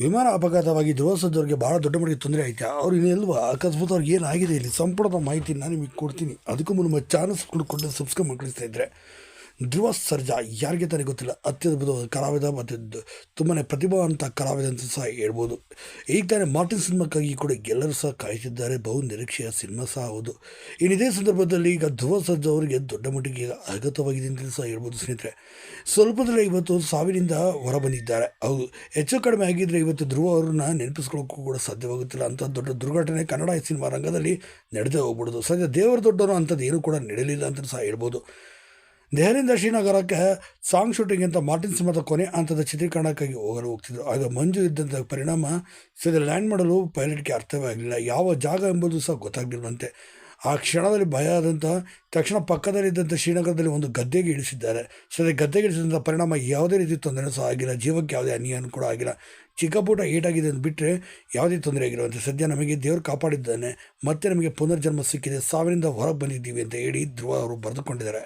ವಿಮಾನ ಅಪಘಾತವಾಗಿ ದುರ್ವಾಸದವ್ರಿಗೆ ಭಾಳ ದೊಡ್ಡ ಮಟ್ಟಿಗೆ ತೊಂದರೆ ಆಯ್ತಾ? ಅವ್ರು ಇನ್ನೆಲ್ವಾ ಅಕಸ್ಮಾತ್ ಅವ್ರಿಗೆ ಏನಾಗಿದೆ ಇಲ್ಲಿ? ಸಂಪುಟದ ಮಾಹಿತಿ ನಾನು ನಿಮಗೆ ಕೊಡ್ತೀನಿ. ಅದಕ್ಕೂ ಮುನ್ನ ಚಾನಸ್ ಕೊಟ್ಟು ಸಬ್ಸ್ಕ್ರೈಬ್ ಮಾಡ್ಕೊಳ್ತಾ ಇದ್ದರೆ ಧ್ರುವ ಸರ್ಜಾ ಯಾರಿಗೆ ತಾನೇ ಗೊತ್ತಿಲ್ಲ. ಅತ್ಯದ್ಭುತವಾದ ಕಲಾವಿದ ಮತ್ತು ತುಂಬಾ ಪ್ರತಿಭಾವಂತ ಕಲಾವಿದ ಅಂತ ಸಹ ಹೇಳ್ಬೋದು. ಈಗ ತಾನೇ ಮಾರ್ಟಿನ್ ಸಿನಿಮಾಕ್ಕಾಗಿ ಕೂಡ ಎಲ್ಲರೂ ಸಹ ಕಾಯ್ತಿದ್ದಾರೆ ಬಹು ನಿರೀಕ್ಷೆಯ ಸಿನಿಮಾ ಸಹ ಹೌದು. ಇನ್ನು ಇದೇ ಸಂದರ್ಭದಲ್ಲಿ ಈಗ ಧ್ರುವ ಸರ್ಜಾ ಅವರಿಗೆ ದೊಡ್ಡ ಮಟ್ಟಿಗೆ ಅಗತ್ಯವಾಗಿದೆ ಅಂತ ಸಹ ಹೇಳ್ಬೋದು ಸ್ನೇಹಿತರೆ. ಸ್ವಲ್ಪದಲ್ಲೇ ಇವತ್ತು ಸಾವಿನಿಂದ ಹೊರಬಂದಿದ್ದಾರೆ. ಹೌದು, ಹೆಚ್ಚು ಕಡಿಮೆ ಆಗಿದ್ದರೆ ಇವತ್ತು ಧ್ರುವ ಅವ್ರನ್ನ ನೆನಪಿಸ್ಕೊಳ್ಳೋಕ್ಕೂ ಕೂಡ ಸಾಧ್ಯವಾಗುತ್ತಿಲ್ಲ. ಅಂತ ದೊಡ್ಡ ದುರ್ಘಟನೆ ಕನ್ನಡ ಸಿನಿಮಾ ರಂಗದಲ್ಲಿ ನಡೆದೇ ಹೋಗ್ಬಿಡೋದು. ಸದ್ಯ ದೇವರ ದೊಡ್ಡವರು ಅಂಥದ್ದು ಏನೂ ಕೂಡ ನಡೆಯಲಿಲ್ಲ ಅಂತ ಸಹ ಹೇಳ್ಬೋದು. ದೆಹಲಿಯಿಂದ ಶ್ರೀನಗರಕ್ಕೆ ಸಾಂಗ್ ಶೂಟಿಂಗ್ ಅಂತ ಮಾರ್ಟಿನ್ ಸಿಂಹದ ಕೊನೆ ಹಂತದ ಚಿತ್ರೀಕರಣಕ್ಕಾಗಿ ಹೋಗಲು ಹೋಗ್ತಿದ್ರು. ಆಗ ಮಂಜು ಇದ್ದಂಥ ಪರಿಣಾಮ ಸದ್ಯ ಲ್ಯಾಂಡ್ ಮಾಡಲು ಪೈಲಟ್ಗೆ ಅರ್ಥವಾಗಲಿಲ್ಲ. ಯಾವ ಜಾಗ ಎಂಬುದು ಸಹ ಗೊತ್ತಾಗಲಿಲ್ವಂತೆ ಆ ಕ್ಷಣದಲ್ಲಿ ಭಯ ಆದಂಥ ತಕ್ಷಣ ಪಕ್ಕದಲ್ಲಿದ್ದಂಥ ಶ್ರೀನಗರದಲ್ಲಿ ಒಂದು ಗದ್ದೆಗೆ ಇಳಿಸಿದ್ದಾರೆ. ಸದ್ಯ ಗದ್ದೆಗೆ ಇಳಿಸಿದಂಥ ಪರಿಣಾಮ ಯಾವುದೇ ರೀತಿ ತೊಂದರೆ ಸಹ ಆಗಿಲ್ಲ. ಜೀವಕ್ಕೆ ಯಾವುದೇ ಅನ್ಯಾಯನೂ ಕೂಡ ಆಗಿಲ್ಲ. ಚಿಕ್ಕ ಪುಟ ಏಟಾಗಿದೆ ಅಂತ ಬಿಟ್ಟರೆ ಯಾವುದೇ ತೊಂದರೆ ಆಗಿರುವಂತೆ ಸದ್ಯ ನಮಗೆ ದೇವರು ಕಾಪಾಡಿದ್ದಾನೆ. ಮತ್ತೆ ನಮಗೆ ಪುನರ್ಜನ್ಮ ಸಿಕ್ಕಿದೆ. ಸಾವಿನಿಂದ ಹೊರಗೆ ಬಂದಿದ್ದೀವಿ ಅಂತ ಹೇಳಿ ಧ್ರುವ ಅವರು ಬರೆದುಕೊಂಡಿದ್ದಾರೆ.